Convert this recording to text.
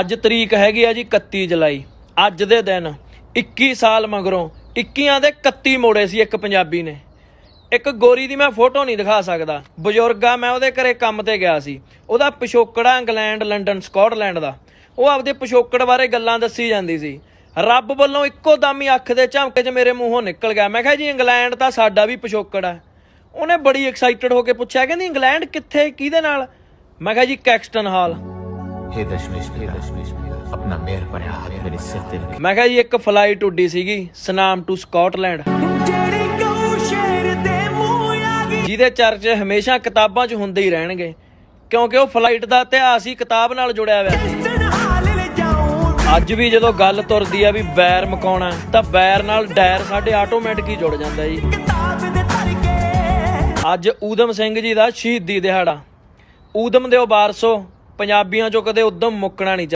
ਅੱਜ ਤਰੀਕ ਹੈਗੀ ਆ ਜੀ 31 ਜੁਲਾਈ, ਅੱਜ ਦੇ ਦਿਨ 21 ਸਾਲ ਮਗਰੋਂ 21ਾਂ ਦੇ 31 ਮੋੜੇ ਸੀ ਇੱਕ ਪੰਜਾਬੀ ਨੇ। ਇੱਕ ਗੋਰੀ ਦੀ ਮੈਂ ਫੋਟੋ ਨਹੀਂ ਦਿਖਾ ਸਕਦਾ। ਬਜ਼ੁਰਗ ਆ ਮੈਂ ਉਹਦੇ ਘਰੇ ਕੰਮ ਤੇ ਗਿਆ ਸੀ। ਉਹਦਾ ਪਿਛੋਕੜਾ ਇੰਗਲੈਂਡ, ਲੰਡਨ, ਸਕਾਟਲੈਂਡ ਦਾ। ਉਹ ਆਪਦੇ ਪਿਛੋਕੜ ਬਾਰੇ ਗੱਲਾਂ ਦੱਸੀ ਜਾਂਦੀ ਸੀ। ਰੱਬ ਵੱਲੋਂ ਇੱਕੋ ਦਮ ਹੀ ਅੱਖ ਦੇ ਝਮਕੇ 'ਚ ਮੇਰੇ ਮੂੰਹੋਂ ਨਿਕਲ ਗਿਆ। ਮੈਂ ਕਿਹਾ ਜੀ, ਇੰਗਲੈਂਡ ਤਾਂ ਸਾਡਾ ਵੀ ਪਿਛੋਕੜ ਆ। ਉਹਨੇ ਬੜੀ ਐਕਸਾਈਟਡ ਹੋ ਕੇ ਪੁੱਛਿਆ, ਕਹਿੰਦੀ, ਇੰਗਲੈਂਡ ਕਿੱਥੇ? ਕਿਹਦੇ ਨਾਲ? ਮੈਂ ਕਿਹਾ ਜੀ, ਕੈਕਸਟਨ ਹਾਲ। ਮੈਂ ਕਿਹਾ ਜੀ ਇੱਕ ਫਲਾਈਟ ਉੱਡੀ ਸੀਗੀ ਸਨਾਮ ਟੂ ਸਕਾਟਲੈਂਡ ਜਿਹਦੇ ਚਰਚ ਹਮੇਸ਼ਾ ਕਿਤਾਬਾਂ 'ਚ ਹੁੰਦੇ ਹੀ ਰਹਿਣਗੇ ਕਿਉਂਕਿ ਉਹ ਫਲਾਈਟ ਦਾ ਇਤਿਹਾਸ ਹੀ ਕਿਤਾਬ ਨਾਲ ਜੁੜਿਆ ਹੋਇਆ। ਸੀ ਅੱਜ ਵੀ ਜਦੋਂ ਗੱਲ ਤੁਰਦੀ ਆ ਵੀ ਬੈਰ ਮਕਾਉਣਾ ਤਾਂ ਬੈਰ ਨਾਲ ਡੈਰ ਸਾਡੇ ਆਟੋਮੈਟਿਕ ਹੀ ਜੁੜ ਜਾਂਦਾ ਜੀ। ਅੱਜ ਊਦਮ ਸਿੰਘ ਜੀ ਦਾ ਸ਼ਹੀਦੀ ਦਿਹਾੜਾ। ਊਦਮ ਦੇ ਵਾਰਸੋ ਪੰਜਾਬੀਆਂ ਚੋਂ ਕਦੇ ਉਦਮ ਮੁੱਕਣਾ ਨਹੀਂ